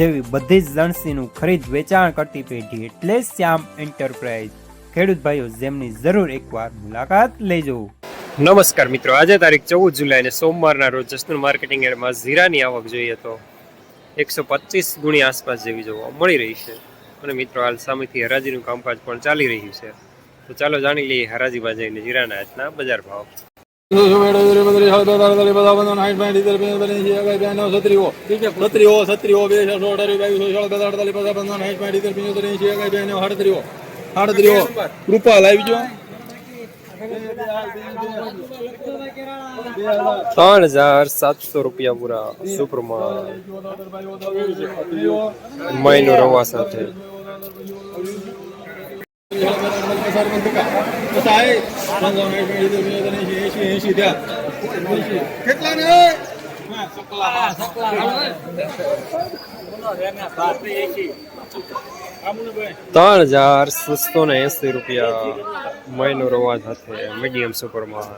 જેવી બધી જ લણસીનું ખરીદ વેચાણ કરતી પેઢી એટલે શ્યામ એન્ટરપ્રાઇઝ. ખેડૂત ભાઈઓ, જેમની જરૂર એકવાર મુલાકાત લેજો. નમસ્કાર મિત્રો, આજે તારીખ ચૌદ જુલાઈ અને સોમવારના રોજ જસનલ માર્કેટિંગ એડમાં જીરાની આવક જોઈએ તો એકસો પચીસ ગુણી આસપાસ જેવી જોવા મળી રહી છે. અને મિત્રો, હાલ સામેથી હરાજીનું કામકાજ પણ ચાલી રહ્યું છે. તો ચાલો જાણી લઈએ હરાજીમાં જઈને જીરાના આજના બજાર ભાવ. રૂપાલ આવી ગયો ત્રણ હજાર સાતસો રૂપિયા પૂરા સુપ્રમાણ મહિનો રવા સાથે. કેટલા ને ત્રણ હજાર છસો ને એસી રૂપિયા મહિનો રવા સાથે મીડિયમ સુપરમાં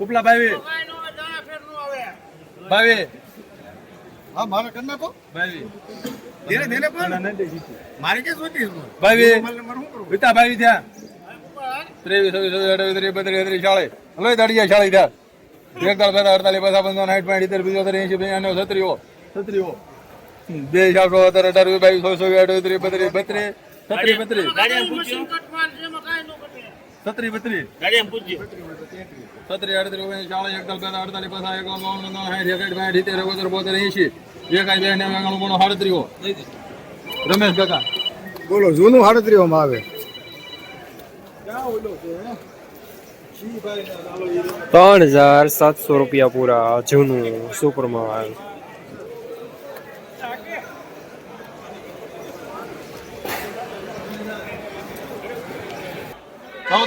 ઉપલા ભાઈ. બાવી હા મારા કરી નાખો. બાવી ધીરે ધીરે પણ મારે કે સોટી બાવી વિતા બાવી થયા ત્રેવીસ ચોવીસ ચોવીસ ત્રીસ બત્રીસ ત્રીસ ચાળીસ. હલો થયા. એકતાલ બેતા અડતાલીસ પચાસ પંચાવન સાઠ પાંઠ ઇતેર પિચોતેર એંશી બ્યાણું સત્રીઓ સત્રીઓ બે ચારસો અત્યારે અઢારવી બાવીસ સો સો અઠાવીસ ત્રીસ બત્રીસ બત્રીસ. બત્રીસ છત્રીસ બત્રીસ. સત્રી અડત્રીસ ઓગણીસ ચાલીસ એકતાલ બેતા અડતાલીસ પચાસ એકાવન બાવન સાઠ એકસઠ સિત્તેર એકોતેર બોતેર એંશી. એકાઈ બે નેવું એકાણું બોણું રમેશ કાકા. બોલો જૂનું હાડત્રીઓમાં આવે. ત્રણ હજાર સાતસો રૂપિયા પૂરા જૂનું સુપરમાં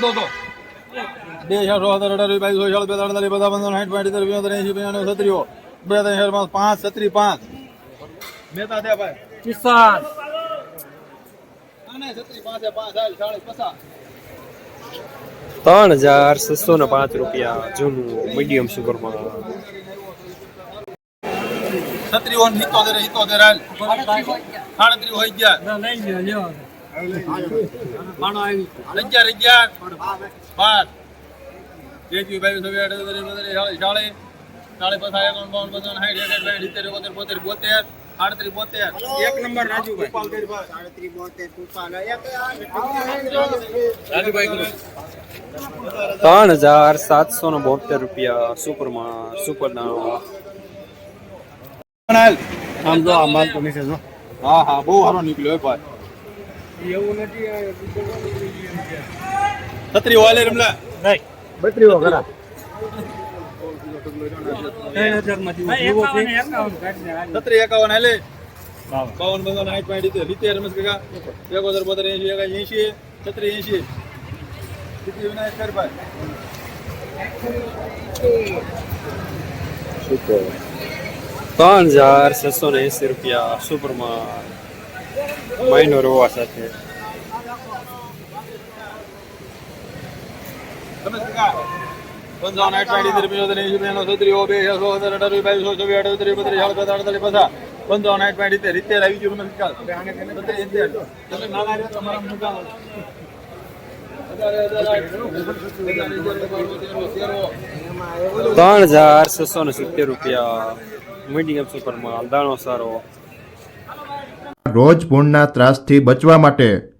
તો બે સત્તર અઢાર બાવીસ ચાલીસ બેતા બધા પંદર સાઠ પાંચ બે ત્રણ પાંચ છત્રી પાંચ. મેતા થયા ભાઈ. કિસાન. પાંચ પાંચ પચાસ. ત્રણ હજાર છસો ને પાંચ રૂપિયા જૂનું મીડિયમ સુગરમાં સિત્તોતેર સિત્તોતેર હાલ. સાડત્રીસ હોય ગયા. અગિયાર અગિયાર. બાવીસ છવ્વીસ અઠાવીસ ઓગણત્રીસ ચાલીસ ચાલીસ ચાલીસ પચાસ એકાવન બાવન પંચાવન સાઠ એકસઠ બાસઠ સિત્તેર એકોતેર બોતેર બોતેર. આડત્રીસ બોતેર. એક નંબર રાજુભાઈ. રાજુભાઈ ત્રણ હજાર સાતસો ને બોતેર રૂપિયા સુપરમાં સુપર આમ તો આ તો નીચે જો. હા હા બહુ સારો નીકળ્યો ભાઈ. છત્રી વાલે રમલા. બત્રીઓ ખરા. છત્રી એકાવન હાલે બાવન બાવન સાઠ પાંઠ રીતે રીતે રમેશ કાકા એકોતેર બોતેર એસી એકાઈ એસી છત્રી એસી વિનાયક ત્રણ હજાર છસો ને એસી રૂપિયા સુપરમાં મહિનો રોવા સાથે. રમેશ કાકા પંચાવન બે છસો સત્તર બાવીસ અઠાવીસ ત્રીસ બત્રીસ ચાલીસ અડતાલીસ પચાસ. પંચાવન રીતે રીતે આવી ગયું ત્રણ હજાર છસો ને સિત્તેર રૂપિયા. મીડિયમ સુપરમાં દાણો સારો. રોજ ભૂણના ત્રાસથી બચવા માટે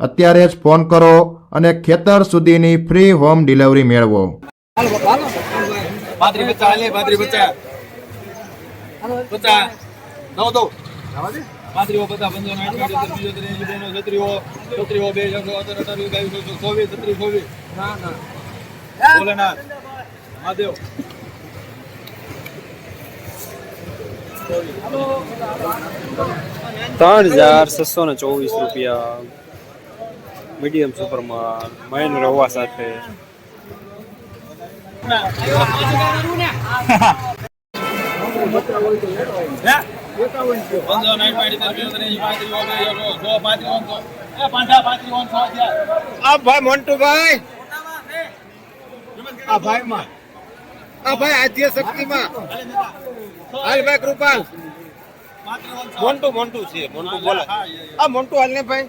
અત્યારે જ ફોન કરો અને ખેતર સુધીની ફ્રી હોમ ડિલિવરી મેળવો મહાદેવ ત્રણ હજાર છસો ને ચોવીસ રૂપિયા મીડિયમ સુપરમાં મહેન રવા સાથે. આ ભાઈ મોન્ટુભાઈ. આ ભાઈ માં આ ભાઈ આદ્ય શક્તિમાં. હાલ ભાઈ કૃપાલ. મોન્ટુ મોન્ટુ છે મોન્ટુ બોલે. આ મોન્ટુ હાલ ને ભાઈ?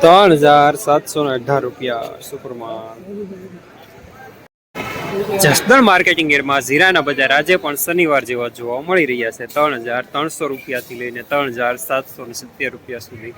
ત્રણ હજાર સાતસો ને અઢાર રૂપિયા સુપરમાન. જસદણ માર્કેટિંગ એરમાં ઝીરાના બજાર આજે પણ શનિવાર જેવા જોવા મળી રહ્યા છે. ત્રણ હજાર ત્રણસો રૂપિયાથી લઈને ત્રણ હજાર સાતસો ને સિત્તેર રૂપિયા સુધી.